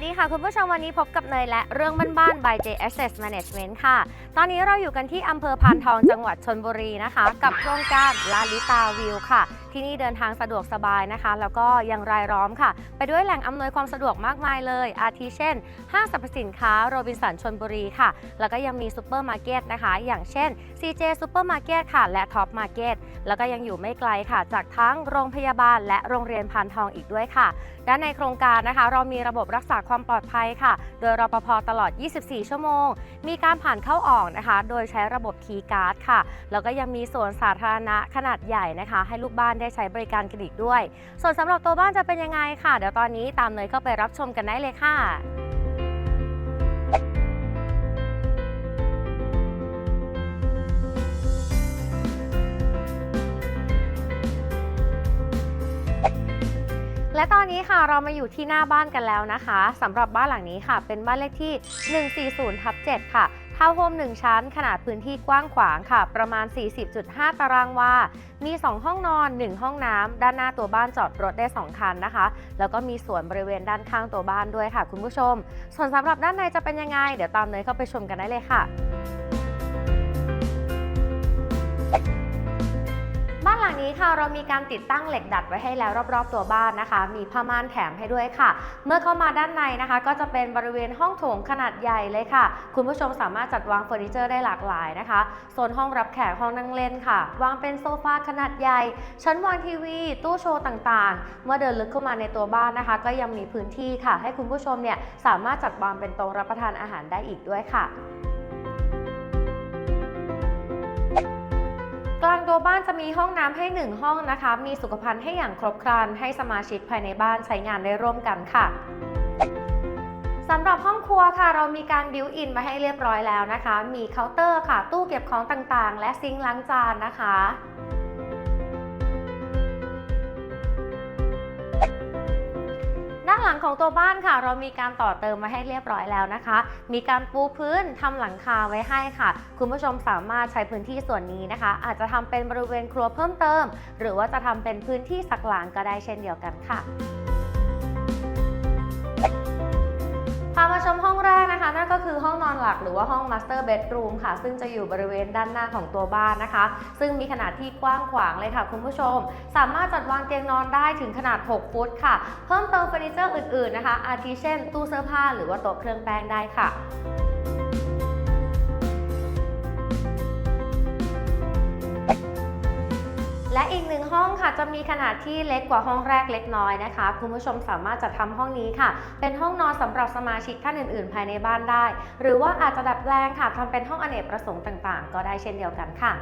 วัสดีค่ะ คุณผู้ชมวันนี้พบกับเนยและเรื่องบ้านๆ by J Access Management ค่ะ ตอนนี้เราอยู่กันที่อำเภอพานทองจังหวัดชนบุรีนะคะ กับโครงการลาลิตาวิวค่ะที่นี่เดินทางสะดวกสบายนะคะ แล้วก็ยังรายล้อมค่ะ ไปด้วยแหล่งอำนวยความสะดวกมากมายเลย อาทิเช่น ห้างสรรพสินค้าโรบินสันชนบุรีค่ะ แล้วก็ยังมีซูเปอร์มาร์เก็ตนะคะ อย่างเช่น CJ ซูเปอร์มาร์เก็ตค่ะ และท็อปมาร์เก็ตแล้วก็ยังอยู่ไม่ไกลค่ะ จากทั้งโรงพยาบาล และโรงเรียนพานทองอีกด้วยค่ะ ด้านในโครงการนะคะ เรามีระบบรักษาความปลอดภัยค่ะ โดยรปภตลอด 24 ชั่วโมง มีการผ่านเข้าออกนะคะ โดยใช้ระบบคีย์การ์ดค่ะ แล้วก็ยังมีสวนสาธารณะขนาดใหญ่นะคะ ให้ลูกบ้านได้ใช้บริการกันอีกด้วย ส่วนสำหรับตัวบ้านจะเป็นยังไงค่ะ เดี๋ยวตอนนี้ตามเนยเข้าไปรับชมกันได้เลยค่ะและตอนนี้ค่ะเรามาอยู่ที่หน้าบ้านกันแล้วนะคะสำหรับบ้านหลังนี้ค่ะ เป็นบ้านเลขที่ 140ทับ7ค่ะ ทาวน์โฮม1ชั้น ขนาดพื้นที่กว้างขวางค่ะ ประมาณ 40.5 ตารางวา มี 2 ห้องนอน 1 ห้องน้ำ ด้านหน้าตัวบ้านจอดรถได้ 2 คันนะคะ แล้วก็มีสวนบริเวณด้านข้างตัวบ้านด้วยค่ะ คุณผู้ชม ส่วนสำหรับด้านในจะเป็นยังไง เดี๋ยวตามเนยเข้าไปชมกันได้เลยค่ะ หลังนี้ค่ะเรามีการติดตั้งเหล็กดัดไว้ให้แล้วรอบๆตัวบ้านนะคะ มีผ้าม่านแถมให้ด้วยค่ะ เมื่อเข้ามาด้านในนะคะ ก็จะเป็นบริเวณห้องโถงขนาดใหญ่เลยค่ะ คุณผู้ชมสามารถจัดวางเฟอร์นิเจอร์ได้หลากหลายนะคะโซนห้องรับแขกห้องนั่งเล่นค่ะ วางเป็นโซฟาขนาดใหญ่ ชั้นวางทีวี ตู้โชว์ต่างๆ เมื่อเดินลึกเข้ามาในตัวบ้านนะคะ ก็ยังมีพื้นที่ค่ะ ให้คุณผู้ชมเนี่ยสามารถจัดวางเป็นโต๊ะรับประทานอาหารได้อีกด้วยค่ะ กลางตัวบ้านจะมีห้องน้ำให้ 1 ห้องนะคะ มีสุขภัณฑ์ให้อย่างครบครัน ให้สมาชิกภายในบ้านใช้งานได้ร่วมกันค่ะสำหรับห้องครัวค่ะ เรามีการบิวอินมาให้เรียบร้อยแล้วนะคะ มีเคาน์เตอร์ค่ะ ตู้เก็บของต่างๆ และซิงค์ล้างจานนะคะานหลังของตัวบ้านค่ะ เรามีการต่อเติมมาให้เรียบร้อยแล้วนะคะ มีการปูพื้นทำหลังคาไว้ให้ค่ะ คุณผู้ชมสามารถใช้พื้นที่ส่วนนี้นะคะ อาจจะทำเป็นบริเวณครัวเพิ่มเติม หรือว่าจะทำเป็นพื้นที่สักหลังก็ได้เช่นเดียวกันค่ะามาชมห้องแรกนะคะ นั่นก็คือห้องนอนหลักหรือว่าห้อง Master Bedroom ค่ะ ซึ่งจะอยู่บริเวณด้านหน้าของตัวบ้านนะคะ ซึ่งมีขนาดที่กว้างขวางเลยค่ะ คุณผู้ชม สามารถจัดวางเตียงนอนได้ถึงขนาด 6 ฟุตค่ะ เพิ่มเติมเฟอร์นิเจอร์อื่นๆนะคะ อาทิเช่น ตู้เสื้อผ้าหรือว่าโต๊ะเครื่องแป้งได้ค่ะ อีกหนึ่งห้องค่ะ จะมีขนาดที่เล็กกว่าห้องแรกเล็กน้อยนะคะ คุณผู้ชมสามารถจัดทำห้องนี้ค่ะ เป็นห้องนอนสำหรับสมาชิกท่านอื่นๆ ภายในบ้านได้ หรือว่าอาจจะดัดแปลงค่ะทำเป็นห้องอเนกประสงค์ต่างๆ ก็ได้เช่นเดียวกันค่ะ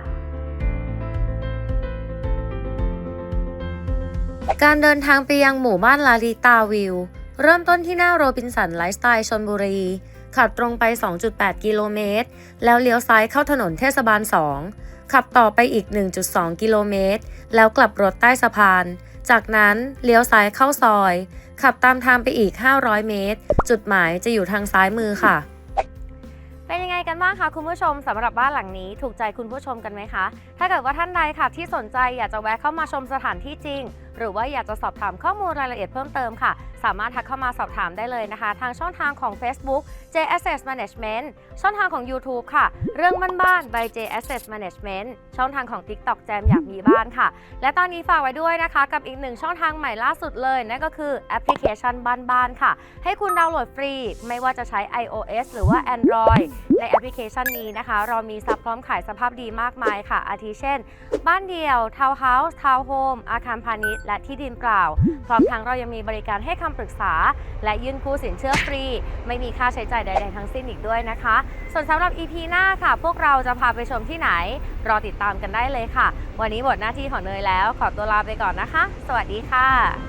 การเดินทางไปยังหมู่บ้านลาลิตาวิว เริ่มต้นที่หน้าโรบินสันไลฟ์สไตล์ชนบุรี ขับตรงไป 2.8 กิโลเมตร แล้วเลี้ยวซ้ายเข้าถนนเทศบาล 2 ขับต่อไปอีก 1.2 กิโลเมตร แล้วกลับรถใต้สะพาน จากนั้นเลี้ยวซ้ายเข้าซอย ขับตามทางไปอีก 500 เมตร จุดหมายจะอยู่ทางซ้ายมือค่ะเป็นยังไงกันบ้างคะคุณผู้ชมสำหรับบ้านหลังนี้ถูกใจคุณผู้ชมกันไหมคะ ถ้าเกิดว่าท่านใดค่ะที่สนใจอยากจะแวะเข้ามาชมสถานที่จริงหรือว่าอยากจะสอบถามข้อมูลรายละเอียดเพิ่มเติมค่ะ สามารถทักเข้ามาสอบถามได้เลยนะคะ ทางช่องทางของ Facebook J Access Management ช่องทางของ YouTube ค่ะ เรื่องบ้านๆ by J Access Management ช่องทางของ TikTok แจมอยากมีบ้านค่ะ และตอนนี้ฝากไว้ด้วยนะคะ กับอีกหนึ่งช่องทางใหม่ล่าสุดเลยนั่นก็คือแอปพลิเคชันบ้านๆค่ะ ให้คุณดาวน์โหลดฟรี ไม่ว่าจะใช้ iOS หรือว่า Android ในแอปพลิเคชันนี้นะคะ เรามีซับพร้อมขายสภาพดีมากมายค่ะ อาทิเช่น บ้านเดี่ยวทาวน์เฮาส์ทาวน์โฮมอาคารพาณิชย์และที่ดินเปล่า พร้อมทั้งเรายังมีบริการให้คำปรึกษา และยื่นกู้สินเชื่อฟรี ไม่มีค่าใช้จ่ายใด ๆ ทั้งสิ้นอีกด้วยนะคะ ส่วนสำหรับ EP หน้าค่ะ พวกเราจะพาไปชมที่ไหน รอติดตามกันได้เลยค่ะ วันนี้หมดหน้าที่ของเนยแล้ว ขอตัวลาไปก่อนนะคะ สวัสดีค่ะ